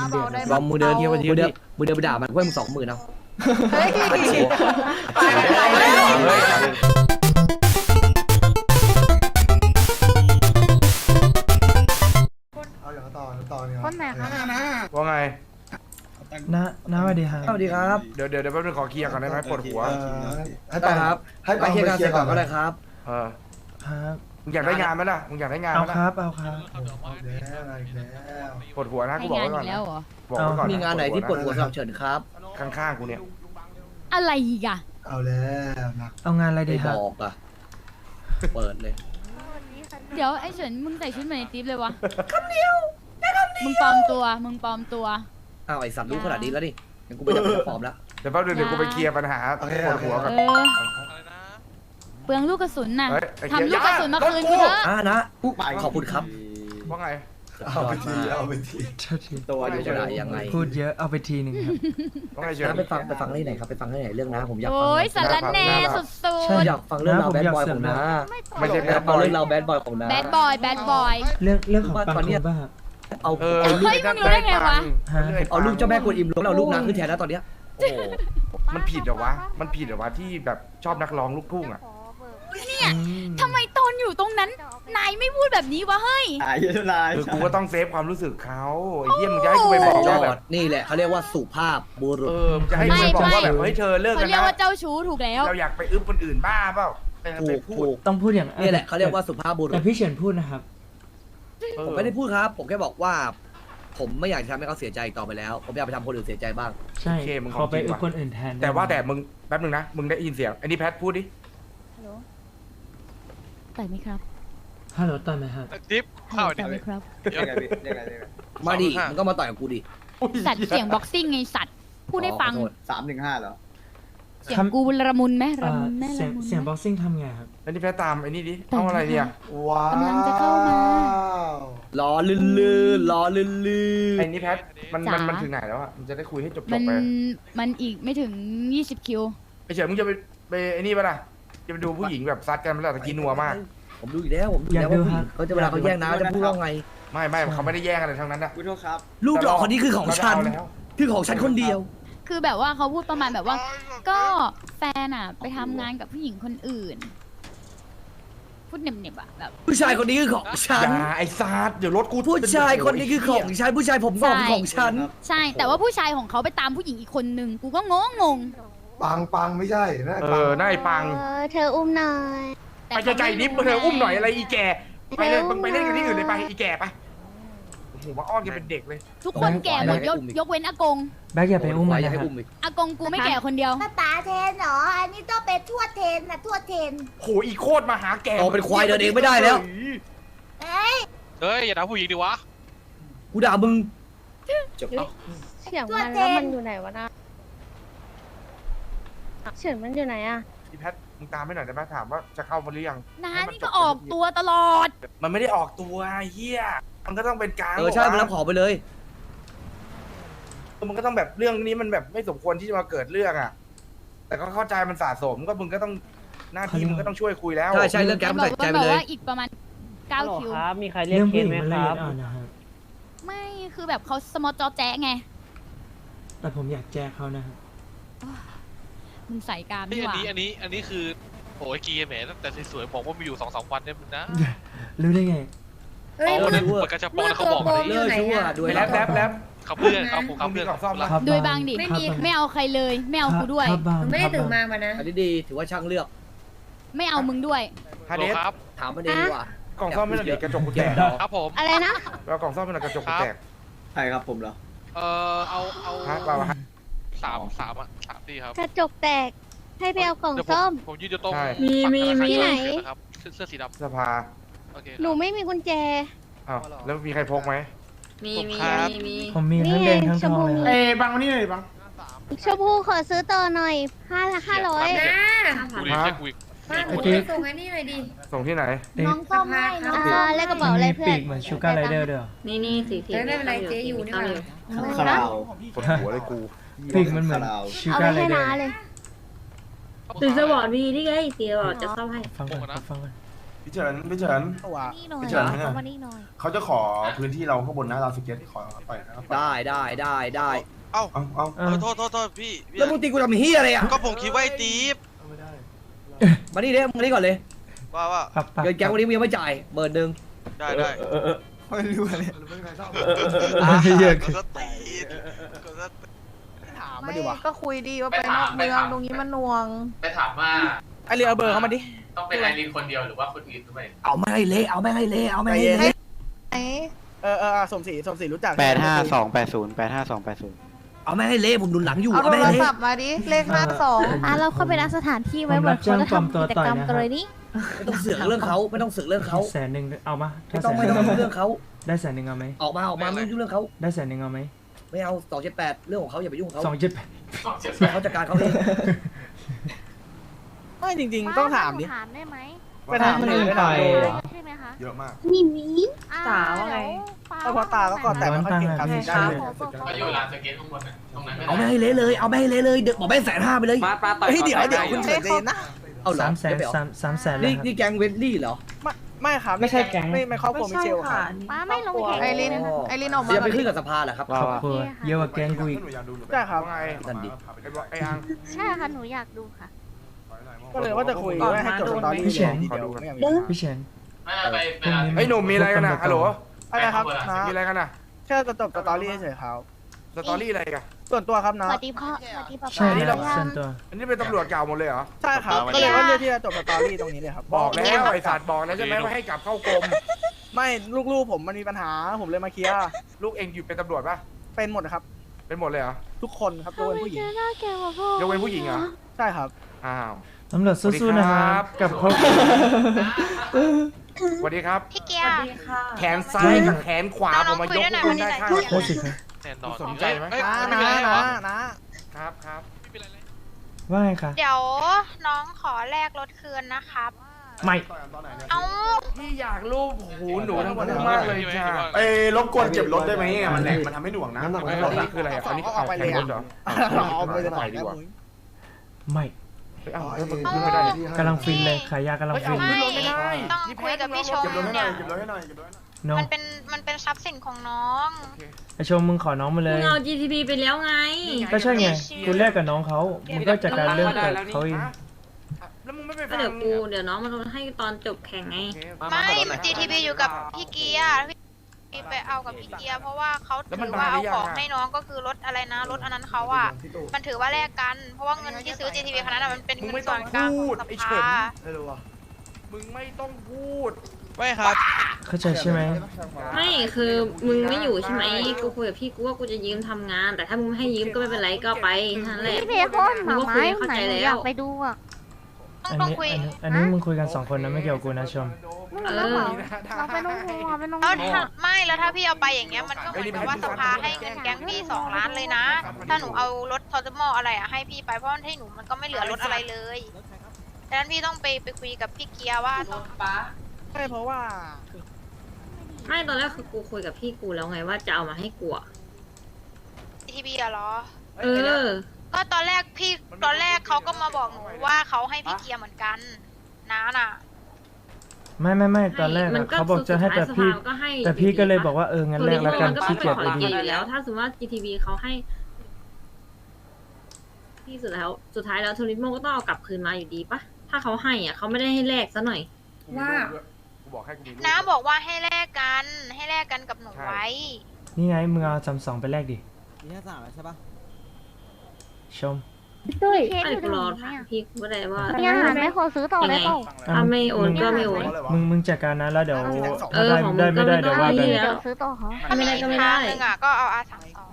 มึงเดือดลองมือเดินมือเดินมือเดินไปด่ามันก็ให้มึงสองหมื่นเอาเฮ้ยตายแล้วเอาอย่างต่อต่อเนี่ยคนไหนคะว่าไงน้าน้าสวัสดีครับสวัสดีครับ เดี๋ยวเดี๋ยวเดี๋ยวแป๊บนึงขอเคลียร์ก่อนได้ไหมปวดหัวเออให้ได้ปังครับ ให้ไปปังเคลียร์ไปงานเคลีเสยร็จร์ก่ก่ออนนก็ได้ครับเออครับ มึงอยากได้งานไหมล่ะมึงอยากได้งานไหเอามคล่ะรับ เอาครับเอาแล้วเอาแล้วปวดหัวนะให้กูบอกงานไว้ก่ออีนกแล้วเหรอ บอกไว้ก่อนมีงานไหนที่ปวดหัวสำหรับเฉินครับข้างๆกูเนี่ยอะไรอีกอะเอาแล้วนะเอางานอะไรไม่ดีครับบอกอะ เปิดเลย เดี๋ยวไอ้เฉินมึงใส่ชุดเหมือนในติ๊บเลยวะคำเดียวมึงปลอมตัว มึงปลอมตัว อ้าวไอสัตว์รู้ขนาดนี้แล้วดิงั้นกูไปจับตัวปลอมแล้ว เดี๋ยวแป๊บนึงเดี๋ยวกูไปเคลียร์ปัญหาปวดหัวก่อน เออ เปลืองลูกกระสุนน่ะเฮ้ยไอ้เหี้ยทำลูกกระสุนมาอย่าคืนกูเถอะอ่านะขอบคุณครับว่าไง เอาไปทีเอาไปทีโทษทีตัวอยู่จะได้ยังไงพูดเยอะเอาไปทีหนึ่งครับ ว่าไงเชิญนะไปฟังไปฟังที่ไหนครับไปฟังที่ไหนเรื่องนะผมอยากฟังโอ้ยสารแหน่สุดใช่อยากฟังเรื่องเราวแบดบอยของนะไม่ใช่อแบยาดกบฟัองยเรื่องเราวแบดบอยของนะๆแบดบอยแบดบอย เรื่องเรื่องของปังตอนเนี้ยคุป่ะครับเอาเออเอารูปเฮ้ยมึงรู้ได้ไงวะ ฮะ เอารูปเจ้าแม่กวนอิมลงแล้วเอารูปนางขึ้นแทนแล้วตอนเนี้ยโอ้โหมันผิดเหรอวะ มันผิดเหรอวะที่แบบชอบนักร้องลูกทุ่งอะ เนี่ยอืมทำไมตอนอยู่ตรงนั้น นายไม่พูดแบบนี้วะเฮ้ยหายเยอะลายคือกูก็ต้องเซฟความรู้สึกเขาไอ้เหี้ยมึงจะให้กูไปบอกยว่าอแบบดนี่แหละเขาเรียกว่าสุภาพบุรุษเออมึงจะให้กูไปบอกว่าแบบเฮ้ยเธอเลิกเขากันเรียกนะว่าเจ้าชู้ถูกแล้ว เราอยากไปอึบคนอื่นบ้าเปล่าไปถูไปกพูถูดกต้องพูดอย่างนี่แหละเขาเรียกว่าสุภาพบุรุแต่ษ พี่เฉินพูดนะครับ เออผมไม่ได้พูดครับ ผมแค่บอกว่า ผมไม่อยากจะทำให้เขาเสียใจต่อไปแล้ว ผมอยากไปทำคนอื่นเสียใจบ้าง ใช่ขอไปอึคนอื่นแทน แต่ว่าแต่มึงแป๊บนึงนะ มึงได้ยินเสียงไอ้นี่แพทพูดดิ ต่อยไหมครับฮัลโหลต่อยไหมครับจิ๊บฮัลเข้าโหลดิต่อยไหมครับเรียกไงพี่เรียกไงเรียกไงมาดิสองห้ามึมึงก็มาต่อยกับกูดิสัตว์เสียงบ็อกซิ่งไงสัตว์พูดให้ฟังอ๋อขอโทษสามหนึ่งห้าเหรอเสียงกูละมุนไหมเอ่ละอมุนไหมเสียละงมุนเสียงไหมบ็อกซิ่งทำไงครับไอ้นี่แพทตามไอ้นี่ดิแต่เอาอะไรเนี่ยว้าวกำลังจะเข้ามาล้อลื่นลื่นล้อลื่นลื่นไอ้นี่แพทมันมันจ๋ามัมันถึงไหนแล้วอะมันจะได้คุยให้จบจมับนไปมันอีกไม่ถึง20คิวไอ้เฉยมึงจะไปไปไอ้นี่ปะล่ะ จะไปดูผู้หญิงแบบซัดกันไหมล่ะตะกี้นัวมาก ผมดูอีกแล้วผมดูอีกแล้วว่าผู้หญิงเขาจะเวลาเขาแย่งนะจะพูดว่าไง ไม่ไม่เขาไม่ได้แย่งอะไรทั้งนั้นอะขอโทษครับ ลูกหล่อคนนี้คือของฉันเราเอาแล้วคือของฉันคนเดียว คือแบบว่าเขาพูดประมาณแบบว่า ก็แฟนอะ ไปทำงานกับผู้หญิงคนอื่น พูดเหน็บๆอะแบบ ผู้ชายคนนี้คือของฉัอนย่าไอ้ซัดเดี๋ยวรถกูผู้ชายคนนี้คือของฉันผู้ชายผมงอกคือของฉัน ใช่ แต่ว่าผู้ชายของเขาไปตามผู้หญิงอีกคนนึง กูก็งงงง ปังปังไม่ใช่นะเออหน้าไอ้ปัง เออเธออุ้มหน่อยๆแต่ไปไกลๆนิดเธออุ้มหน่อยอะไรอีแก่ไปเลยมึงไปเล่นกันที่อื่นเลยไปอีแก่ไปโอ้โหมาอ้อนกันเป็นเด็กเลยทุกคนแก่หมดยกอุ้มอีกยกเว้นอากงแบ็กอย่าไปอุ้มมันอย่านะให้ครับอุ้มอีกอากงกูไม่แก่คนเดียว ป้าป๋าเทนเหรอ อันนี้ต้องเป็นทวดเทนนะทวดเทน โหอีโคตรมาหาแก่โตเป็นควายเดินเองไม่ได้แล้ว เอ้ยเฮ้ย อย่าด่าผู้หญิงดิวะ กูด่ามึงจบเอ้าเสียงมันแล้วมันอยู่ไหนวะนะ เสียงมันอยู่ไหนอะพี่แพทมึงตามให้หน่อยได้ไหมถามว่าจะเข้ามาหรือยังนานี่ก็ออกตัวตลอด มันไม่ได้ออกตัวไอ้เฮียมันก็ต้องเป็นกลางเออใช่มึงรับของไปเลย มันก็ต้องแบบเรื่องนี้มันแบบไม่สมควรที่จะมาเกิดเรื่องอะ แต่ก็เข้าใจมันสะสมก็มึงก็ต้องหน้าที่มึงก็ต้องช่วยคุยแล้วใช่ใช่เรื่องแก๊งบใส่อกใจว่าไปบอกเลยว่าอีกประมาณ9คิวครับมีใครเรียเรื่กองเคผู้หสญิงไหมมันครับละเอียดอ่อนนะครับ ไม่คือแบบเขาสมอจอแจ๊ะไง แต่ผมอยากแจกเขานะครับ มึงใส่กามนี่ดีอักนว่านี้อันนี้อันนี้คือโอ้ยกีแหมตั้งแต่สวยๆบอกว่ามีอยู่สองสามวันเนี่ยมึงนะรู้ได้ไงเฮ้ยอ๋อวันนั้นรู้อะปากกาจะปองแล้วเขาบอกเลยเลิกชั่วด้วยแลบแลบแลบเขาเพื่อนเขาผมเขามึงมีเพื่อนกล่องซ่อมแล้วครับด้วยบางดิไม่มี ไม่เอาใครเลย ไม่เอากูด้วย ครับบางไม่ได้ถึงมามานะ อันนี้ดีถือว่าช่างเลือก ไม่เอามึงด้วย ฮาโลเดสครับ ถามมันเองดีกว่า กล่องซ่อมไม่หน่อยดิกระจกกูแตกครับผม อะไรนะ แล้วกล่องซ่อมไม่หน่อยกระจกกูแตกใครครับผมเหรอ เอ่อเอาเอา ฮะเปล่าวะ สามสามอะสามที่ครับกระจกแตก ให้ไปเอากล่องเดี๋ยวผส้ม ผมยืนอยู่ตรงใช่ มีมีมีฝั่งธาคารที่ไหนนะครับเสื้อเสื้อสีดำสภาโอเคหนูไม่มีกุญแจ อ้าวแล้วมีใครพกไหมมีมีครับผมมีทั้งแดงทั้งทองเลยครับเอ้บางวันนี้เลยบัง ชมพูขอซื้อต่อหน่อยห้าห้าร้อยกูดีแค่กูอีกเมื่อกี้ส่งอันนี้หน่อยดิ ส่งที่ไหน น้องส้มให้น้องอ่าแล้วกระเป๋าอะไรมีเพื่ปีอนกเหมือนชูการ์ไรเดอร์ด้วยเหรอนี่นี่สีเทียไม่เป็นไรเจ๊อยู่นี่หว่าคาราวปวดหัวเลยกู ปีกมันเหมือนคาราวชูเอาการ์ไปไรให้เดอน้าร์เลยสีสวอร์ดวีนี่ไงสีสวอร์ดจะซ่อมให้ ฟังก่อนครับฟังก่อนพี่เฉินพี่เฉินนี่หน่อยพี่เฉินเอามานี่หน่อย เขาจะขอพื้นที่เราข้างบนนะเราสเก็ตขอปล่อยนะครับได้ได้ได้ได้เอ้าเอาเอาเอเอออโทษโทษโทษพี่พี่แล้วมึงตีกูทำเฮียอะไรอะก็ผมคิดว่าไอ้ตีฟมานี่เด้มานี่ก่อนเลยว่าว่าปักปักเงินแก๊งวันนี้มึงยังไม่จ่ายเบิร์นหนึ่งได้ได้เออเออไม่รู้อะไรอะเหี้ยกดสตีนกดสตีนถามมาไม่ดิวะก็คุยดีว่าไปนอกเมืองตรงนี้มันหน่วง ไปถามว่าไอเรียเอาเบอร์เขามาดิ ต้องเป็นไอรีนคนเดียวหรือว่าคนอื่นด้วยเอาไม่ให้เละเอาไม่ให้เละเอาไม่ให้เละไหนเออเออสมศรีสมศรีรู้จักแปดห้าสองแปดศูนย์แปดห้าสองแปดศูนย์เอาไม่ให้เละผมดุนหลังอยู่เอาเอาโทไม่รให้ศัเละพท์มาดิ เลขห้าสองอะเราเข้าไปนัดสถานที่ไว้เหมือนคนจะทำกิจกรรมกันเลยนี่ไม่ต้องเสือกเรื่องเขาไม่ต้องเสือกเรื่องเขาแสนหนึ่งเอามาไม่ต้องไม่ต้องยุ่งเรื่องเขาได้แสนหนึ่งเอาไหมออกมาออกมาไม่ต้องยุ่งเรื่องเขาได้แสนหนึ่งเอาไหม ไม่เอาสองเจ็ดแปดเรื่องของเขาอย่าไปยุ่งเขาสองเจ็ดแปดเขาจัดการเขาเองไม่จริง ๆ ต้องถามดิ ถามได้ไหมไปถามคนอื่นไปถามดูใช่ไหมคะเยอะมากนี่มีสาวว่าไงก็เพราะตาก็ก่อนแต่ไม่ค่อยเก่งครับไม่ได้ใช่ก็อยู่ลานสเก็ตข้างบนน่ะตรงนั้นเอาไม่ให้เละเลย เอาไม่ให้เละเลยเดี๋ยวบอกไม่แสนห้าไปเลยมาปลาต่อยเฮ้ยเดี๋ยวเดี๋ยวคุณเฉยใจเย็นนะเอาเหรอสามแสนเดี๋ยวไปสามสามแสนเลยนี่ครับนี่แก๊งเวนลี่เหรอ ไม่ไม่ครับไม่ใช่แก๊ง ไม่ไม่ครอบครัวมิเชลครับ ป้าไม่ลงแข่งไอรินไอรินออกมาจะไปก่อนขึ้ดินกับสภาเหรอครับ ครอบครัวเยอะกว่าแกงกูอีกใช่ครับไงนั่นดิไอ้อังใช่ค่ะหนูอยากดูค่ะ ก็เลยว่าจะคุยว่าให้จบสตอรี่พี่เฉินเดี๋ยวไม่อยากมีพี่เฉินไม่เอาไปเวลาเฮ้ยหนุ่มมีอะไรกันนะฮัลโหลอะไรครับไปข้างบนอะนะมีอะไรกันนะแค่จะจบสตอรี่เฉยๆครับสตอรี่อะไรกัน ส่วนตัวครับสนะวัสดีพ่อสวัสดีป๊าใช่ป๊าแล้วส่วนตัว อันนี้เป็นตำรวจเก่าหมดเลยเหรอ ใช่ครับก็เลยว่าเรื่องที่จะจบสตอรี่ตรงนี้เลยครับบอกแล้วไอ้สัตว์บอกแล้วใช่ไหมว่าให้กลับเข้ากรมไม่ลูกๆผมมันมีปัญหาผมเลยมาเคลียร์ลูกเองอยู่เป็นตำรวจปะเป็นหมดครับ เป็นหมดเลยเหรอทุกคนครับยกเว้นผู้หญิงหน้าแกกว่าพ่อยกเว้นผู้หญิงเหรอใช่ครับอ้าวตำรวจสู้ๆนะครับกับครอบครัวสวัสดีครับพี่เกียร์แขนซ้ายกับแขนขวาผมมายกขึ้นได้ข้างโทษสิครับ แน่นอนสนใจไหม เอ้ยนะไม่เป็นไรเหรอนะครับครับไม่เป็นไรเลยว่าไงคะ เดี๋ยวน้องขอแลกรถคืนนะครับ ไม่ เอาพี่อยากรูปหูหนูทั้งวันมากเลยจ้าเอ้ยรบกวนเก็บรถได้ไหมอะมันแหลกมันทำให้หน่วงนะน้ำหนักอัมันนลดนี้ละคืออะไรอะอันนี้เอาไปเลยเหรอเอาไปเลยหน่อยดีกว่าไม่เอาไอ้เอาเขึ้นไม่ได้กำลังฟินเลยขายยากำลังเฮ้ยฟิเอาน ขึ้นรถไม่ได้ต้องคุยกับพี่ชมเก็บรถให้หน่เนี่อยยเก็บรถให้หน่อยเก็บรถให้หน่อย น้องมันเป็นมันเป็นทรัพย์สินของน้อง ไอชมมึงขอน้องมาเลยเอา GTP ไปแล้วไง ก็ใช่ไง กูแลกกับน้องเขามึงก็จัดการเรื่องกับเขาเอง แล้วมึงไม่ไปก็ฟังเดี๋ยวกูเดี๋ยวน้องมันให้ตอนจบแข่งไงไม่ GTP อยู่กับพี่เกียร์พี่ไปเอากับพี่เกียร์เพราะว่าเขาถือว่าเอาของให้น้องก็คือรถอะไรนะรถอันนั้นเขาอะ มันถือว่าแลกกัน เพราะว่าเงินที่ซื้อ GTP คันนั้นอะมันเป็นมึงเงิไม่นต้ส่อวงนกลางขพูองดสไอ้เฉินภาไม่รู้อะมึงไม่ต้องพูด ไม่ครับ เข้าใจใช่ไหมไม่คือมึงไม่อยู่ใช่ไหมกูคุยกับพี่กูว่ากูจะยืมทำงาน แต่ถ้ามึงไม่ให้ยืมก็ไม่เป็นไรก็เอาไปนั่นแหละ พี่เพคอนหมาไม้เข้าไหนใจหนูแล้วอยากไปดูอะต้ออังนต้องนี้คุยอันนี้อันนี้มึงคุยกันสองคนนะไม่เกี่ยวกับกูนะชมเออ เราไปลงหัวไปลงแล้วถ้าไม่แล้วถ้าพี่เอาไปอย่างเงี้ยมันก็เหมือนกับว่าสภาให้เงินแก๊งพี่สองล้านเลยนะ ถ้าหนูเอารถทอร์มออะไรอะให้พี่ไปเพราะให้หนูมันก็ไม่เหลือรถอะไรเลยดังนั้นพี่ต้องไปไปคุยกับพี่เกียร์ว่าต้อง ใช่เพราะว่าไม่ตอนแรกคือกูคุยกับพี่กูแล้วไงว่าจะเอามาให้กูอะทีบีอะเหรอ เออ ก็ตอนแรกพี่ตอนแรกเขาก็มาบอกหนูว่าเขาให้พี่เกียร์เหมือนกันนะน่ะ ไม่ไม่ไม่ตอนแรกมัอะก็เขาบอกจะให้แต่สุดท้ายพี่สภาก็ให้แต่พี่ก็เลยปะบอกว่าเอองั้นโทแลริกโมแล้วกันมันก็ต้อขี้งเป็นเกียจขไปองดูเกียร์อยู่แล้ว ถ้าสมมติว่า GTV เขาให้ พี่สุดแล้วสุดท้ายแล้วโทริโมก็ต้องเอากลับคืนมาอยู่ดีปะถ้าเขาให้อะเขาไม่ได้ให้แลกซะหน่อย ว่า กูบอกให้กูมีลูกน้าบอกว่าให้แลกกัน ให้แลกกันกับหนูไว้ นี่ไงมึงเอาสามสองไปแลกดิ มีแค่สามใช่ปะชมด้วยไม่กูรอถามพี่กูก็ได้ว่ามีอาหารไหม่ขอซื้อต่อได้เปล่าถ้าไม่โอนก็ไม่โอน มึงมึงจัดการนะแล้วเดี๋ยวเอถ้าอได้ของมึงได้ไม่ได้ก็เดี๋ยวไม่ว่าต้กัองนให้เดี๋ยวซื้อต่อเขาถ้าไม่ได้ก็ไม่ได้ทางหนึ่งอะก็เอาอาสามสอง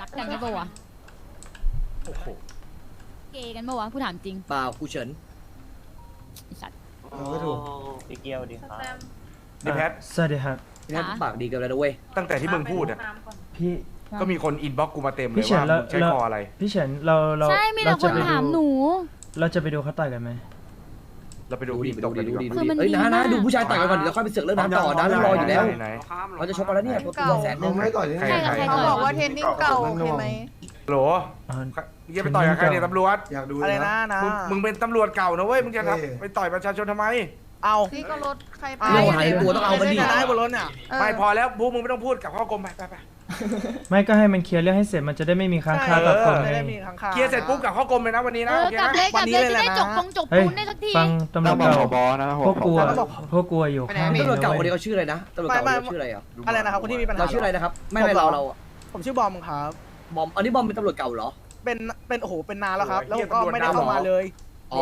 รักกันได้ปะวะเกย์กันปะวะผู้ถามจริงเปล่ากูเฉินไอ้สัตว์ ก็ถูกพี่เกียวดิครับนี่แพทสวัสดีครับเนี่ยปากดีกันแล้วนะเว้ยตั้งแต่ที่มึงพูดอะพี่ก็มีคนอินบ็อกกูมาเต็มเลยว่ามึงใช้คออะไร พี่เฉินเราเราใช่มีแต่เราคนถามหนู เราจะไปดูเขาต่อยกันไหมเราไปดูดูดิพี่ดูดีดูดิดูคือมันเอ้ยดีนะนะดูผู้ชายต่อยกันก่อนเดี๋ยวค่อยไปเสือกเรื่องน้ำต่อนะรออยู่แล้วเราจะชกกันแล้วเนี่ยตัวแสนหนึ่งไม่ต่อยนี่ใครใครเขาบอกว่าเทรนนิ่งเก่าโอเคไหมโหลอ๋อ มึงจะไปต่อยกับใครเนี่ยตำรวจอยากดูอะไรนะนะ มึงมึงเป็นตำรวจเก่านะเว้ยมึงจะเท่ทำไปต่อยประชาชนทำไม เอานี่ก็รถใครไปเรื่องหายตัวต้องเอามันดิไม่ได้บนรถเนี่ยเออไม่พอแล้วพวกมึงไม่ต้องพูดกับข้อกรมไปไปไปไม่ก็ให้มันเคลียร์เรื่องให้เสร็จมันจะได้ไม่มีค้างคากับคนไม่ไงได้มีค้างคาเคลียร์เสร็จปุ๊บกับข้อกรมเลยนะวันนี้เอนะอโอเคกลับนะเลยกลับเลยจะได้จบนะปงจบเฮ้ยปูนได้สักทีฟังตำรวจต้องบอกเก่าผบนะพวกกลัวต้องบอกพวกกลัวอยู่ข้างตำรวจเก่าคนนี้เขาชื่ออะไรนะตำรวจเก่าคนนี้เขาชื่ออะไรอะอะไรนะครับคนที่มีปัญหาเราชื่ออะไรนะครับไม่ไม่เราเราอะผมชื่อบอมครับบอมอันนี้บอมเป็นตำรวจเก่าเหรอ เป็นเป็นโอ้โหเป็นนานแล้วครับ แล้วก็เหี้ยไม่ได้ตำรวจเข้ามาดำเหรอเลยอ๋อ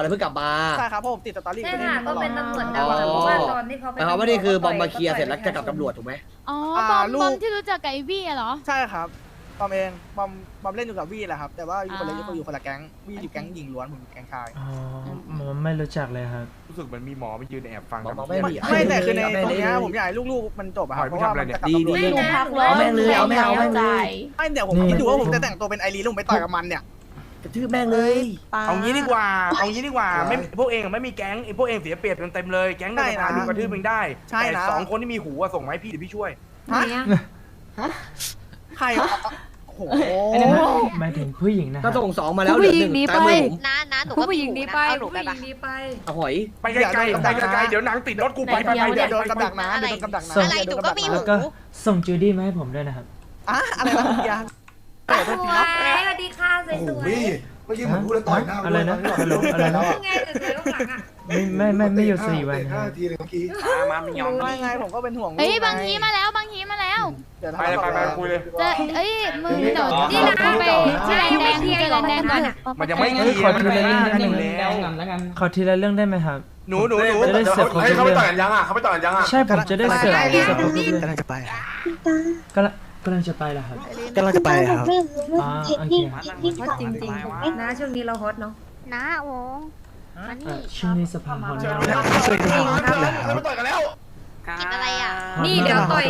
แล้วเพิ่งกลับมาใช่ครับเพราะผมติดสตอรี่ใช่กับที่ค่ะนี่ตก็ลอดเป็นตำรวจอ๋อดำเพราะว่าตอนที่เขาหมายความว่านี่คือบอมมาเคลียร์เสร็จแล้วจะกลับตำรวจถูกไหมอ๋ออ่าบอมลูกบอมที่รู้จักกับไอวี่อะเหรอใช่ครับ บอมเองบอมบอมเล่นอยู่กับวี่แหละครับ แต่ว่าอยู่คนละอ่า อยู่คนละแก๊งวี่อยู่แก๊งหญิงล้วนผมอยู่แก๊งชาย อ๋อผมไม่รู้จักเลยครับ รู้สึกเหมือนมีหมอมายืนแอบฟังบอมบอกไม่ไม่มี ไม่แต่คือในเอาตแม่รงเลยเนี้ยผมอยากให้ลูกๆมันจบอะครับหอยเพราะว่าไม่มันทำอะไรจะเนี่ยกลับตำรวจดีเอาแม่งเลยเอาแม่งเอาแม่งเลย ไม่เดี๋ยวผมนี่คิดดูว่าผมจะแต่งตัวเป็นไอรีนแล้วผมไปต่อยกับมันเนี่ย กระทืบแม่งเลย เอางี้ดีกว่า เอางี้ดีกว่า ไม่พวกเองอะไม่มีแก๊งไอพวกเองเสียเปรียบเต็มๆเลย แก๊งในสภาดูกระทืบเองได้ ใช่นะแต่สองคนที่มีหูอะส่งมาให้พี่เดี๋ยวพี่ช่วย ใครอะโอ้โหหมายถึงผู้หญิงนะคถ้ารับส่งสองมาแล้วเหลือหนึ่งตามมือผมนะนะหนูผู้ก็หญิงนี้ไปเอาหนูผู้ไปหญิปะงนี้ไป เอาหอย ไปไกลๆไปไกลๆเดี๋ยวหนังติดรถกูไปไปไปเดี๋เดี๋ยยววโดนกับดักนะเดี๋ยวโดนกับดักนะอะไรหนูก็มีหู แล้วก็ส่งจูดี้มาให้ผมด้วยนะครับอะอะไรนะคุณยาเปิดทันทีครับสวัสดีค่ะสโอ้โหวย เมื่อกี้ผมพูดแล้วต่อยหน้าอะไรนะฮัลโหลอะไรนะๆไงสวยๆข้างหลังอะไม่ไม่ไม่ไม่อยู่สี่วันห้าครับนาทีเลยเมื่อกี้มาไม่ยอมไม่ไงผมก็เป็นห่วงเฮ้ยบางทีมาแล้วบางทีมาแล้วไปเลยไปไปคุยเลยจะเอ้ยมึงเดี๋ยวนี่นะไปที่แลนแดงที่แลนแดงก่อนมันยังไม่เฮ้ยขอทีละเรื่องกันได้อยู่ไหมแล้วขอทีละเรื่องได้ไหมครับหนูหนูหนูจะได้เสิร์ฟครบเฮ้ยทุกเขาไปเรื่องต่อยกันยังอะเขาไปต่อยกันยังอะใช่ผมจะได้เสิร์ฟเสิร์ฟครบทุกเรื่องกำลังจะไปกำลัง กำลังจะไปแล้วครับ กำลังจะไปครับอ๋อโอเคครับฮอตจริงๆนะช่วงนี้เราฮอตเนาะนะโอ้มันเอ่นี่อช่วงนี้สภาพฮอตมากจริงครับเขาไปต่อยกันแล้วกินอะไรอะ นี่เดี๋ยวต่อย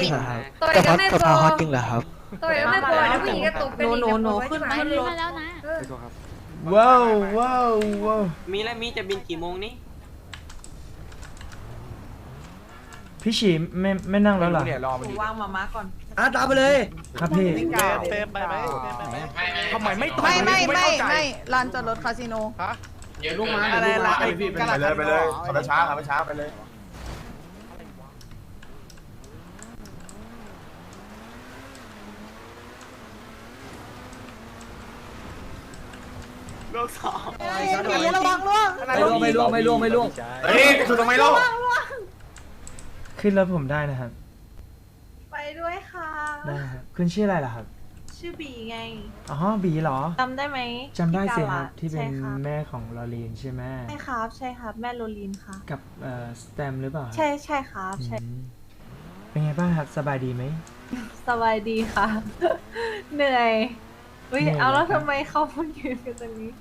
ต่อยกันไม่พอจริงเหรอครับ ต่อยกันไม่พอแล้วผู้หญิงก็ตกเป็นอีกหนูหนูขึ้นขึ้นมาแล้วนะ ว้าวว้าวว้าวมีแล้วมีจะบินกี่โมงนี้พี่ฉีไม่ไม่นั่งแล้วเหรอ เนี่ยรอมันวางมาม่าก่อน อะตามไปเลยครับพี่เต็มไปไหมไม่ไม่ทำไมไม่ต่อยไม่ไม่ไม่เข้าใจไม่ลานจอดรถคาสิโนเยอะลูกมาอะไรล่ะไอ้ไปกระดาษเลยไปเลยขับไปช้าขับไปช้าไปเลยลูกสองระวังล่วงไม่ล่วงไม่ล่วงไม่ล่วงไม่ล่วงเฮ้ยคือทำไมเล่าขึ้นรถผมได้นะครับไปด้วยค่ะ ได้ครับคุณชื่ออะไรล่ะครับ ชื่อบีไงอ๋อบีเหรอจำได้ไหมจำได้สิพี่คการับลาที่เป็นใช่ครับแม่ของลอรีนใช่ไหมใช่ครับ ใช่ครับแม่โรลินค่ะ กับเอ่อสแตมหรือเปล่าใช่ใช่ครับใช่อืมเป็นไงบ้างครับ สบายดีไหม สบายดีค่ะ เหนื่อยอุ้ยเหนื่อยเอาแล้วเหรอครับ ทำไมเขาเพิ่งยืนกันตรงนี้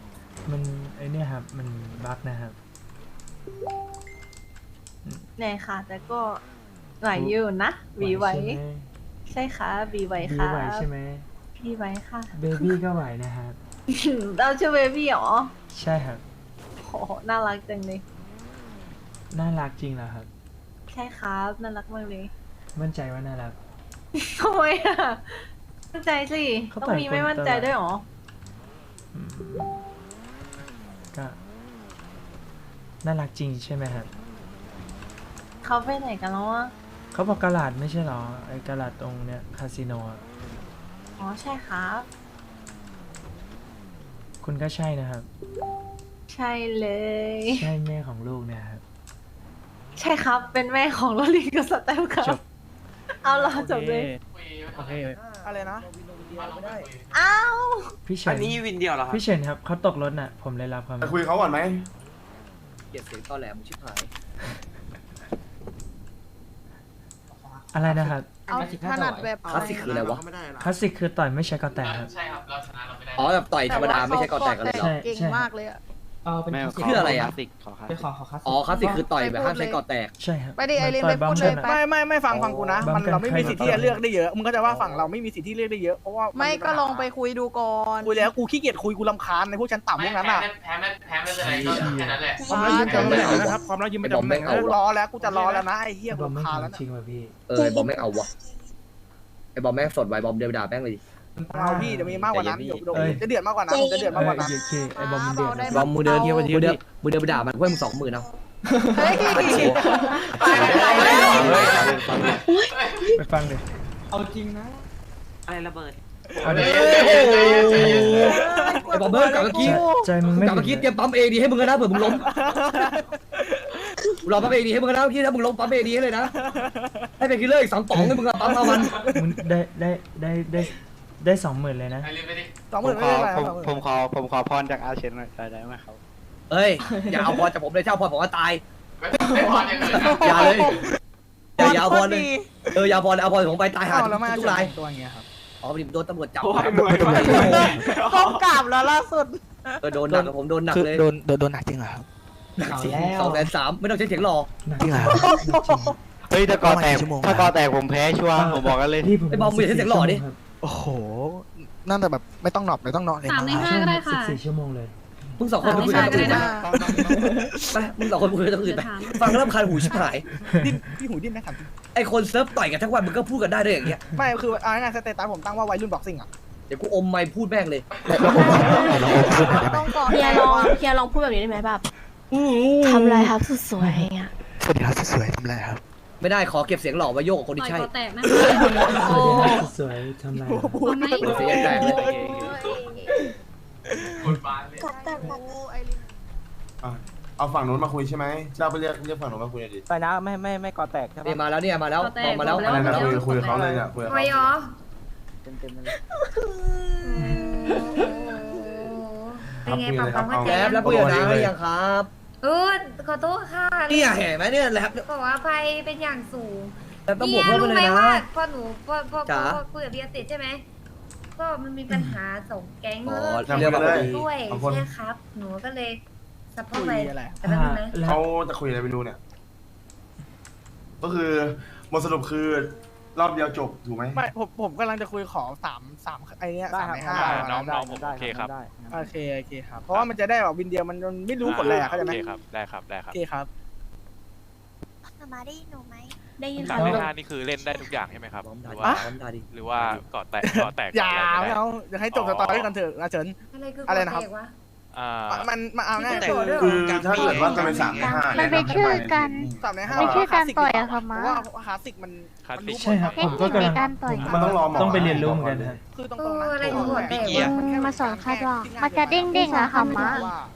มันไอเนี่ยครับ มันบั๊กนะครับเหนื่อยค่ะ แต่ก็ไหวอยู่นะบีไหวใช่ไหม ใช่ค่ะบีไหวบีค่ะไหวใช่ไหมพี่ไหวค่ะ เบบี้ก็ไหวนะครับเราชื่อเบบี้เหรอใช่ครับโหน่ารักจังเลย น่ารักจริงเหรอครับ ใช่ครับน่ารักมากเลยมั่นใจว่าน่ารัก ทำไมอะมั่นใจสิเขาต้อต่งอยมีไม่คนมั่นใจตลอด ด้วยเหรออืมก็น่ารักจริงใช่ไหมครับ เขาไปไหนกันแล้วอะ เขาบอกกระลาดไม่ใช่เหรอไอ้กระลาดตรงเนี้ยคาสิโนอะอ๋อใช่ครับ คุณก็ใช่นะครับ ใช่เลย ใช่แม่ของลูกเนะครับ ใช่ครับเป็นแม่ของโรลินกับสแตมครัจบ บ เอาเหรอจบเลย โอเค อะไรนะอ้าว พี่เฉิอันนนี้วินเดียวเหรอครับพี่เฉินครับเขาตกรถน่ะ ผมเลยรับเขาไปมาคุยเขาก่อนไหม เกลียดเสียงตอแหลมชิบหาย อะไรนะครับเอาถนัดแบบคลาสสิกคืออะไรวะคลาสสิกคือต่อยไม่ใช้กอแตกครับ ใช่ครับ เราชนะเราไม่ได้ อ๋อแบบต่อยธรรมดาไม่ใช่กอแตกกันเลยเหรอใช่เก่งมากเลยอะ แม่คืออะไรอะคลาสสิกขอครับอ๋อคลาสสิกคือต่อยแบบห้ามใช้กอแตก ใช่ครับไปดิไอรินต่ไปยบัพูมดกัเลยนอะไป ไม่ไม่ไม่ฟังฟังกูนะบัมัมนกันเราไม่มีใครสิทธิ์ที่มาจะเลือกได้เยอะมึงก็จะว่าฝั่งเราไม่มีสิทธิ์ที่เลือกได้เยอะเพราะว่าไม่ก็ลองไปคุยดูก่อนคุยแล้วกูขี้เกียจคุยกูรำคาญในพวกชั้นต่ำพวกนั้นอะแพ้ไม่แพ้ไม่เป็นไรก็แค่นั้นแหละความรักยืมจำตำแหน่งนะครับความรักยืมประจำตำแหน่งกูรอแล้วกูจะรอแล้วนะไอ้เหี้ยไอ้กูบอมไม่รำคาญทำแล้วจริงว่ะพี่เออไอ้บอมแม่งเอาวะไอ้บอมแม่งสดไว้บอมเดินไปด่าแม่งเลยดิ เอาพี่เดี๋ยวมีมากกว่านั้นเดี๋ยวเดี๋ยวเอ้ยจะเดือดมากกว่านั้นผมจะเดือดเอมากกอกว่านั้น โอเคไอ้บอมมันเดือดได้บอมมือเดินมือเดินมือเดินไปด่ามันเพื่อนมึงสองหมื่นเอาเฮ้ยไปฟังเลยอะไรระเบิดเอาดิไอ้บอมเบอร์กลับเมื่อกี้ใจใจมึงไม่กลับเมื่อกี้เตรียมปั๊มเอดีให้มึงนะเผื่อมึงล้มกูรอปั๊มเอดีให้มึงนะเมื่อกี้ถ้ามึงล้มปั๊มเอดีให้เลยนะให้เป็นคิลเลอร์อีกสองป๋องให้มึงอะปั๊มเอามันมึงได้ได้ได้ได้ ได้สองหมื่นเลยนะไปเลยไปดิสองหมื่นไม่เป็นไรครับสองหมื่นผมขอผมขอพรจากอาเชนหน่อยได้ไหมครับ เอ้ย อย่าเอาพรจากผมเลยเจ้าพรผมว่าตายไม่ไม่พออย่างอื่นนะอย่าเลย อย่าอย่าเอาพรเลย เอออย่าเอาพรเลยเอาพรผมไปตายหาอ้าวแล้วไม่ทุกรายตัวอย่างเงี้ยครับอ๋อพอดีโดนตำรวจจับต้องกราบแล้วล่าสุด เออโดนหนักกับผมโดนหนักเลยโดนโดนหนักจริงเหรอครับหนักสิสองแสนสามไม่ต้องใช้เสียงหล่อจริงเหรอเฮ้ยถ้ากอแตกชั่วโมง ถ้ากอแตกผมแพ้ชัวร์ผมบอกกันเลย พี่ผมไอ้บอมมึงอย่าใช้เสียงหล่อดิ โอ้โห นั่นแต่แบบไม่ต้องหนอบไม่ต้องนอนเลยสามในห้าก็ได้ค่ะ สิบสี่ชั่วโมงเลยมึงสองคนไปคุยกันตรงอื่นไปไปมึงสองคนไปคุยกันตรงอื่นไปฟังแล้วรำคาญหูชิบหายดิ้นพี่หูดิ้นไหมถามจริงไอคนเซิร์ฟต่อยกันทั้งวันมึงก็พูดกันได้ด้วยอย่างเงี้ยไม่คือเอาง่ายๆสเตตัสผมตั้งว่าวัยรุ่นบ็อกซิ่งอะเดี๋ยวกูอมไมค์พูดแม่งเลยเราโอ้พูดหน่อยได้ไหมเฮียลองเฮียลองพูดแบบนี้ได้ไหมแบบทำอะไรครับสุดสวยอะสวัสดีครับสวยๆทำไรครับ ไม่ได้ขอเก็บเสียงหล่อไว้โยกกับคนที่ใช่แตกนะสวยๆทำไรเอาไหมเสียงแตกเลยกดบานเลยอะเอาฝั่งนู้นมาคุยใช่ไหมเราไปเรียกเรียกฝั่งนู้นมาคุยหน่อยดิไปนะไม่ไม่ไม่กอแตกใช่เนี่ยปะมาแล้วเนี่ยมาแล้วออกมาแล้วอะไรมานะแล้วคุยคุยกับเขาเลยเนี่ยคุยกับทำไมเขาอ๋อเต็มๆเลยเป็นไงปรับความเข้าใจแล้แล้วคุยกับน้าหรือยังครับ เออขอโทษค่ะเนี่ยเห็นไหมเนี่ยแลบขออภัยเป็นอย่างสูงแล้วต้องบเนี่วกยเพิ่มไปรู้เลไหมยว่านะพอหนูพอพอพจ๋า อคุยกับเบียร์เสร็จใช่ไหมก็มันมีปัญหาสองแก๊งอ๋อแล้วเรียกมาพอดีด้วยสองคนใช่ครับ หนูก็เลยสับเข้าคุไปยอะไรแต่แป๊บนึงนะแล้วเขาจะคุยอะไรไม่รู้เนี่ย ก็คือ บทสรุปคือ รอบเดียวจบถูกไหมไม่ผมผมกำลังจะคุยขอสามสามไอเนี้ยสามในห้าน้องน้องผมโอเคครับโอเคโอเคครับเพราะว่ามันจะได้แบบวินเดียวมันมันไม่รู้ผลแรกเข้าใจไหมโอเคครับ ได้ครับ ได้คโอรับเคครับ มาได้หนูไหมได้ยินสามค่ะในห้านี่คือเล่นได้ทุกอย่างใช่ไหมครับหพรือร้อว่ามด่าดิหรือว่าเกาะแตกเกาะแตกอย่าเกะะรไม่ก็ด้ เอาเดี๋ยวให้จบสตอรี่กันเถอะอาเฉิน อะไรคืออะไรนะครับโกเตกว อ่า มันมันเอาง่ายแต่คือ คือถ้าเกิดว่าจะเป็นสามในห้ามันเป็นชื่อกัน สามในห้าไม่ใช่การต่อยอะค่ะม้าเพราะว่าคลาสสิกมันคลาสมันสิกรู้ผใช่ลครับผมก็กำลังการต่อยมันต้องรอหมอต้องไปเรียนรู้เหมือนกันครับคือตรเองๆอนะอะไรคือหัวแตกพี่เกียร์มันมาสอนคาดว่ามันจะเด้งๆอะค่ะม้า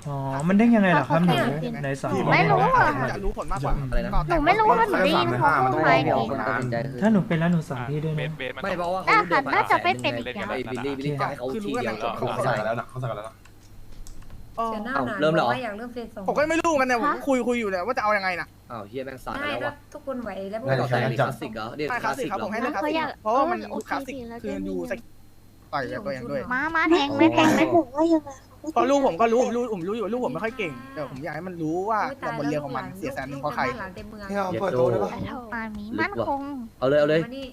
อ๋อมันได้ยังไงล่ะครับหนูไหนสอนผมไม่รู้อะ จะรู้ผลมากกว่าอะไรนะหนูไม่รู้ว่าหนูได้ยินเขาพูดไปหมดิอคนนั้นถ้าหนูเป็นแล้วหนูสอนพี่ด้วยเบนะสเบสมันไม่เพต้องราะว่าเขาน่าเดิค่ะนมาน่าจะไม่แสเป็นหอีนึ่กงแล้วไอ้บิลลี่บิลลี่จ่ายเขาทีเดียวคือรู้เขากันสั่งกันแล้วนะเขาสั่งกันแล้วนะ เออเดี๋ยวหน้าเอ้าหนาวเริ่มแล้วเหรอ ว่าอยากเริ่มเฟสสอง ผมก็ไม่รู้กันเนี่ยผมคุยคุยอยู่เนี่ยว่าจะเอายังไงน่ะอ้าวเฮียแม่งสายได้แล้วแล้วะทุกคนไหวแล้วพวกได้ เราใช่ใส่คลาสสิกเหรอเรียกใช่คคลาลาสสสิสิกกครับเหรผอมให้เลยคลาสเขาสิอกยากเพราะว่ามันเออคลาสสิกโอเคคือดูสกิลต่อยกับตัวเองด้วยม้าม้าแทงไหมแทงไหมเพราะลูกผมก็รู้ผมรู้ผมรู้อยู่ลูกผมไม่ค่อยเก่งแต่ผมอยากให้มันรู้ว่าแต่บนเรือของมันเสียแสนหนึ่งเพราะใครหลังเต็มเมืองเนี่ยเอาเปิดโต๊ะได้ปะมามีมั่นคง เอาเลยเอาเลย มานี่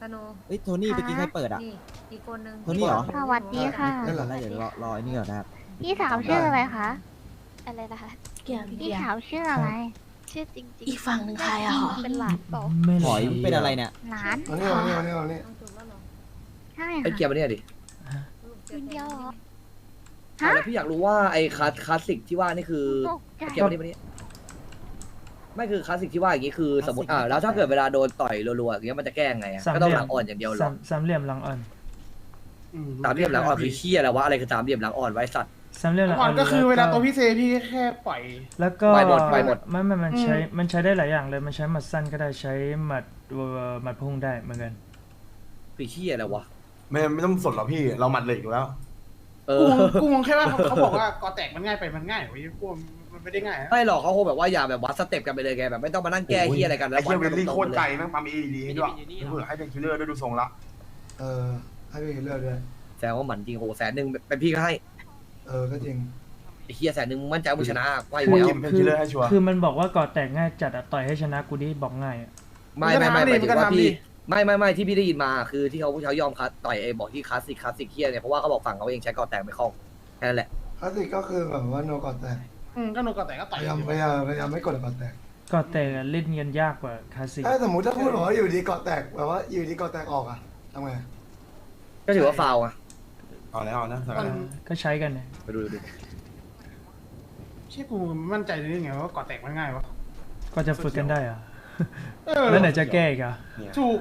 ตโนเฮ้ยโทนี่เมื่อกี้ใครเปิดอะ นี่อีกคนนึงโทนี่เหรอ สวัสดีค่ะ นั่นเหรอเดี๋ยวรอรอไอ้นี่ก่อนนะครับ พี่สาวชื่ออะไรคะ อะไรนะคะพี่สาวชื่ออะไร ชื่อจริงๆอีกฝั่งหนึ่งใครอะเป็นหลานต่อไม่หอยมันเป็นอะไรเนี่ย หลาน เอาเนี่ยเอาเนี่ยเอาเนี่ยเอาเนี่ยใช่ไอ้ค่ะเกียร์มาเนี่ยดิคนเดียวเหรอเอาแล้วพี่อยากรู้ว่าไอ้คลาสคลาสสิกที่ว่านี่คือตกใจเกียร์มานี่มานี่ไม่คือคลาสสิกที่ว่าอย่างงี้คือสมมติอ่าแล้วถ้าเกิดเวลาโดนต่อยรัวๆอย่างเงี้ยมันจะแก้ไงอะสามก็เหต้องลี่หยลัมงอ่อนอย่างเดียวเหรอสามสามเหลี่ยมหลังอ่อนสามเหลี่ยมหลังอ่อนคือเชี่ยแล้ววะอะไรคือสามเหลี่ยมหลังอ่อนไว้สัตว์ สามเหลี่ยมหลังก่อ่ออนนก็คือเวลาตัวแพี่เซพี่แค่ปล่อย แล้วก็ไปหมดไปหมดไม่ไม่มันใช้มันใช้ได้หลายอย่างเลยมันใช้หมัดสั้นก็ได้ใช้หมัดเอ่อหมัดพุ่งได้เหมือนกันคือเชี่ยแล้ววะ ไม่ไม่ต้องสนหรอกพี่ เราหมัดเหล็กอยู่แล้ว เอกูอ กูงงแค่ว่าเขาเขาบอกว่ากอแตกมันง่ายไปมันง่ายเหรอพี่กูว่ามันไม่ได้ง่ายนะไม่หรอกเขาคงแบบว่าอย่าแบบวัดสเต็ปกันไปเลยไงแบบไม่ต้องมานั่งแก้เฮียอะไรกันแล้ไอ้วเคียเววัดลลี่ตรงๆโคตรไกลเลยแม่งปั๊มเอดีให้ด้วยเผื่อให้เป็นคิลเลอร์ด้วยดูทรงละ เออให้พี่เลือกด้วย แสดงว่าหมันจริงโหแสนหนึ่งเป็นพี่ก็ให้ เออ ก็จริงไอ้เฮียแสนหนึ่งมึงมั่นใจว่ามึงชนะไปคืแล้ว เป็นคิลเลอร์ให้ชัวร์ คือมันบอกว่าก่อแตกง่ายจัดอะต่อยให้ชนะกูดิบอกง่ายอะไม่ไม่ไม่หมึมายงถึก็งทำดิว่าพี่ไม่ไม่ไม่ที่พี่ได้ยินมาคือที่เขาเขายอมคัดต่อยไอ้บอกที่คลาสสิกคลาสสิกเฮียเนี่ยเพราะว่าเขาบอกฝั่งเขาเองใช้กอแตกไม่คล่องแค่นั้นแหละคลาสสิกก็คือแบบว่าโนกอแตกอืมก็โนกอแตกก็พต่อยยายามพยายามพยายามไม่กดกอแตกก่อแตกอะเล่นกันยากกว่าคลาสสิกถ้าสมมติถ้าพูดบอกว่าอยู่ดีกอแตกแบบว่าอยู่ดีกอแตกออกอะทำไงก็ถือว่าฟาวล์อะ เอาแล้วเอานะสั่งกันแล้วก็ใช้กันนะไปดูดูดูใชี่ยกูมั่นใจได้ยังไงว่าก่อแตกมันง่ายวะก็จะฝึกกันได้เหรอะเออแล้วไหนจะแก้อีกอะถูก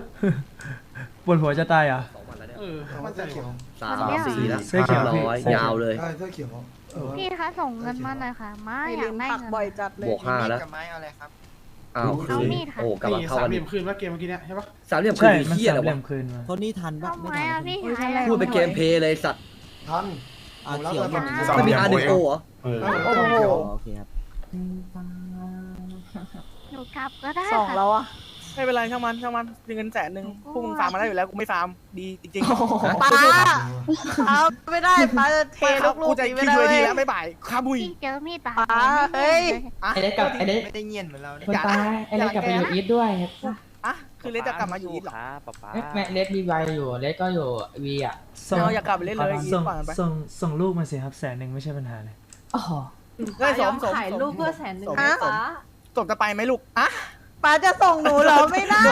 ปวดหัวจะตายเหรอะสองวันแล้วเนี่ยเออมั่นใจว่ะสามสี่แล้วเสื้อเขียวพี่ร้อยยาวเลยพี่คะส่งเงินมาหน่อยค่ะมาอยากได้เงินบ่อยจัดเลยบวกห้าแล้วกับไม้อะไรครับ อ้าวเอามีดค่ะ โอ้กำลังนี่เข้าสากัมนเหลี่ยมคืนว่าเกมเมื่อกี้เนี่ยใช่ปะสามเหลี่ยมคืใช่อมันเฮียสามอะไรเหลี่วะยมคืนมา โทนี่ทันปะเอาไม่ไม้ทันอะพี่หายอะไรพูดเป็นเกมเพลย์เลยสัตว์ทัน อะเขียวมันไม่มีอาร์ดิโอเหรอ เออ โอ้โห โอเคครับหนูกลับก็ได้สองค่ะแล้วอะ ไม่เป็นไรช่างมันช่างมันเงินแสนหนึ่งพวกมึงฟาร์มมาได้อยู่แล้วกูไม่ฟาร์มดีจริงๆป้าเอาไม่ได้ป้าจะเทไม่ครับลูกูกๆจะนี้คิไม่วได้ช่วยทีเว้ยแล้วไม่บ่ายคาบุยพี่เจอมีดปะป้าเฮ้ยอะไอเล็กกับไอเล็กไม่ได้เงียนเหมือนเราคนตายไอเล็กกลับไปอยู่อีทด้วยอะคือเลสจะกลับมาอยู่อีทเหรอแม่เล็กรีไวอยู่เล็กก็อยู่วีอะส่งเราอยากกลับไปเล่นเลยอีทส่งก่อนไปส่งส่งลูกมาสิครับแสนหนึ่งไม่ใช่ปัญหาเลยอ๋อได้สมสมขายลูกเพื่อแสนหนึ่งสมนะสมป้าสมจะไปไหมลูกอะ ป้าจะส่งหนูเหรอไม่ได้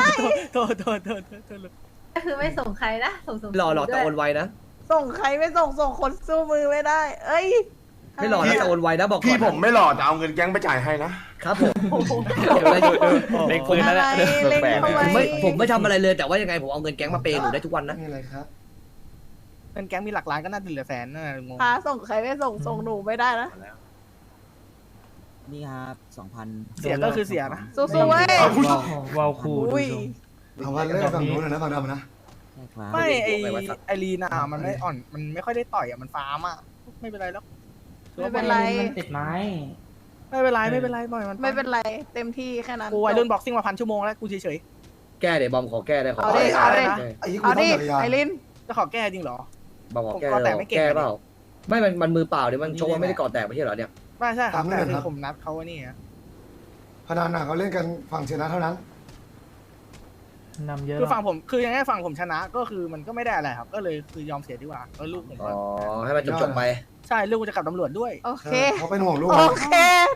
โทษโทษโทษโทษโทษโทษก็คือไม่ส่งใครนะ ส่งส่งหล่อหล่อแต่โอนไวนะ ส่งใครไม่ส่งส่งคนสู้มือไม่ได้ เอ้ยไม่หล่อนะแต่โอนไวนะบอกก่อนพี่ผมไม่หล่อแต่เอาเงินแก๊งไปจ่ายให้นะครับผมเดี๋ยวอะไรอยู่เล็กปืนแล้วแหละอะไรเล็งเข้าผมไว้ไม่ผมไม่ทำอะไรเลยแต่ว่ายังไงผมเอาเงินแก๊งมาเปย์หนูได้ทุกวันนะ นี่อะไรครับเงินแก๊งมีหลักล้านก็น่าจะเหลือแสนน่ะงงป้าส่งใครไม่ส่งส่งหนูไม่ได้นะ นี่ครับสองพันเสียก็คือเสียนะ สู้ๆเว้ย วาวคูดูอุ้ย ทรงเอาวันเลิกฝั่งนู้นนะฝั่งดำนะใช่ครับ ไม่ไอไอรีนอะมันไม่อ่อนมันไม่ค่อยได้ต่อยอะมันฟาร์มอะไม่เป็นไรแล้วไม่เป็นไร มันติดไม้ ไม่เป็นไรไม่เป็นไรปล่อยมันไม่เป็นไร เต็มที่แค่นั้น กูวัยรุ่นบ็อกซิ่งมาพันชั่วโมงแล้วกูเฉย แก้เดี๋ยวบอมขอแก้ได้ขอเอาดิแก้เอาดิ ได้ไอ้ยี่กูเอาต้อดิงจักรยานไอริน ๆจะขอแก้จริงเหรอ บอมขอแก้ผมก็แต่ไม่เก่งแก้เปล่าไม่มันมันมือเปล่าเดี๋ยวมันชกว่าไม่ได้ก่อแตกไม่ใช่เหรอเนี่ย ไม่ใช่ครับทำไม่แต่ได้คืครัอบ ผมนัดเขาว่านี่อะพนันน่ะเขาเล่นกันฝั่งชนะเท่านั้น นำเยอะคือหรฝั่องผมคือยังไงฝั่งผมชนะก็คือมันก็ไม่ได้อะไรครับ ก็เลยคือยอมเสียดีกว่าแล้วลูกผมอ๋ก็อ ให้มันจบจบๆไป ใช่ลูกกูจะกลับตำรวจด้วย โอเค เขาเป็นห่วงลูก โอเค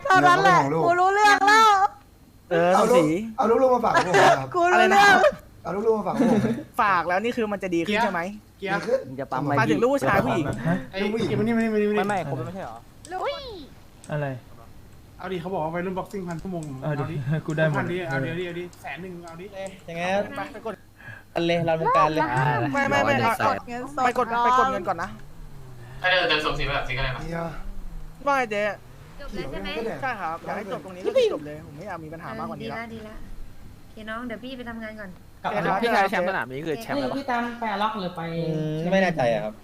เท่านั้นแหละเดี๋ยวกูเขาเป็นของลูกรู้เรื่องแล้ว เออเอาสูลูกสี เอาลูกๆมาฝากผมครับกูอะไรรู้นะเรื่องเอาลูกๆมาฝากผม ฝากแล้วนี่คือมันจะดีขึ้นใช่ไหมเกียดีร์ขึ้นจะปั๊มหมายถึงลูกผู้ชายผู้หญิงฮะไอ้เกียร์มันนี่มันนี่มันนี่ไม่ไม่ครบไม่ใช่เหรออุ้ย อะไร เอาดิเขาบอกว่าไปรุ่นบ็อกซิ่งพันชั่วโมงเอาดิดิกูได้หมพัดนดิเอาดิเอาดิเอาดิแสนหนึ่งเอาดิยังไงไปไปกดกันเลยเราเป็นการเลยไม่ไม่ไม่ร้อยเอาในแสนเงินสดไปกดไปกดเงินก่อนนะให้เดินเดินส่งสีแบบสีกันเลยนะเนี่ยว่าไงเจ๊จบเลยใช่ไหมใช่ครับอยากให้จบตรงนี้ก็จบเลยผมไม่อยากมีปัญหามากกว่านี้แล้วดีละโอเคน้องเดี๋ยวพี่ไปทำงานก่อนพี่ชายแชมป์สนามนี้คือแชมป์แล้วพี่ตามไปล็อกหรือไปไม่แน่ใจอะครับ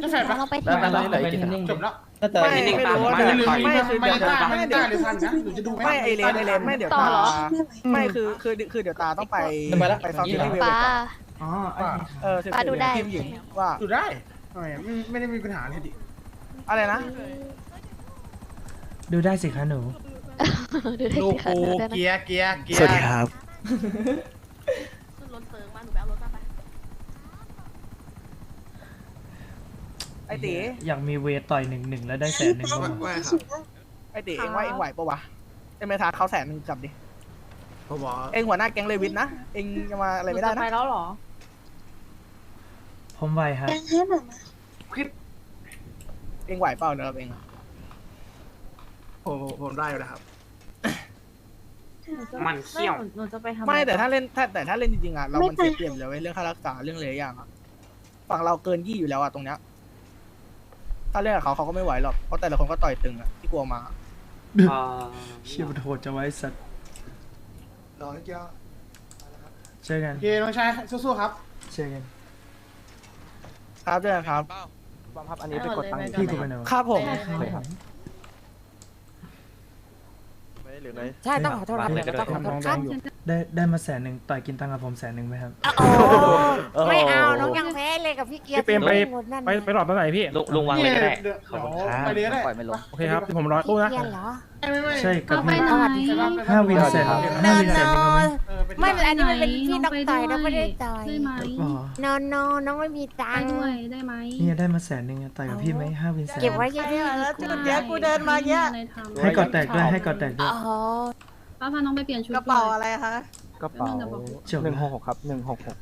นี่ค่ะเราไปแล้วเที่ยวตอนนี้เหลืออีกกี่สนามจบแล้วน่าจะไม่ไม่รู้ว่าไม่เดี๋ยวลืมไม่ไม่คือไม่เดี๋ยวได้ตาไม่ได้หรือพันนะหรือจะดูไหมไม่ไอเลนไอเลนไม่เดี๋ยวต่อตาเหรอไม่คือคือคือเดี๋ยวตาต้องไปทำไมล่ะไปซ้อมที่รีวิวป้าอ๋อเออป้าดูได้ทีมหญิงว่าดูได้ทำไมไม่ไม่ได้มีปัญหาเลยดิอะไรนะ ดูได้สิคะหนูดูได้ลูสิกคะกูดูได้นะเกียร์เกียร์เกียร์สวัสดีครับ ขึ้นรถเติมมาหนูไปเอารถมาไป ไอตีอยากมีเวทต่อยหนึ่งหนึ่งแล้วได้แสนหนึ่งบ้างวะไอตีเองว่าเองไหวปะวะเอ็มเอทาเขาแสนหนึ่งกลับดิผมบอกเองหัวหน้าแก๊งเลวิทนะ เองจะมาอะไรไม่ได้ไปนะแล้วเหรอ ผมไวฮะเองไหวเปล่าเดี๋ยวเราเองผมผมได้อยู่นะครับมันเขี้ยวหนูจะไปทำไม่แต่ถ้าเล่นถ้าแต่ถ้าเล่นจริงๆอะเรา มันเสียเปรียบเลยเว้ยเรื่องค่ารักษาเรื่องเลยอย่างอะฝั่งเราเกินยี่อยู่แล้วอะตรงเนี้ยถ้าเล่นกับเขาเขาก็ไม่ไหวหรอก เพราะแต่ละคนก็ต่อยตึงอะที่กลัวมาเชี่ยมันโหดจะไว้สัตว์รอให้เกียร์เจอกันโอเคน้องชายสู้ๆครับเจอกันครับเจอกันครับบอมครับอันนี้ไปกดตังค์พี่กูไปไหนวะครับผมหรือไงใช่ต้องขอโทษครับต้องขอโทษครับ ได้ได้มาแสนหนึ่งต่อยกินตังค์กับผมแสนหนึ่งไหมครับไม่เอาน้องยังแพ้เลยกับพี่เกียร์พี่เปรมไปนั่นไปไปหลอดตอนไหนพี่ ลุงลุงวางเลยก็ได้เดี๋ยวไปเลยก็ได้ ปล่อยไม่ลง โอเคครับผมรอตู้นะเกียร์เหรอ ไม่ไม่ใช่กับไปห้าไหนห้าวินแสนห้าวินแสนหนึ่งเอาไหมเออไปไม่ที่อันนี้มันเป็นพี่น้องต่อยนะไม่ได้ต่อยได้ไหมอ๋อนอนนอนน้องไม่มีตัไปงค์ ด้วยได้ไหมเนี่ยได้มาแสนหนึ่งอะต่อยกับพี่ไหมห้าวินแสนเก็บไว้เยไอ้อะแล้วจุดเนี้ยกูเดินมาเนี้ยอะไรทำให้กอดแตกด้วยให้กอดแตกๆด้วย อ๋อ ป้าพาน้องไปเปลี่ยนชุดกระเป๋าอะไรคะกระเป๋าจบหนึ่งหกหกครับหนึ่งหกหก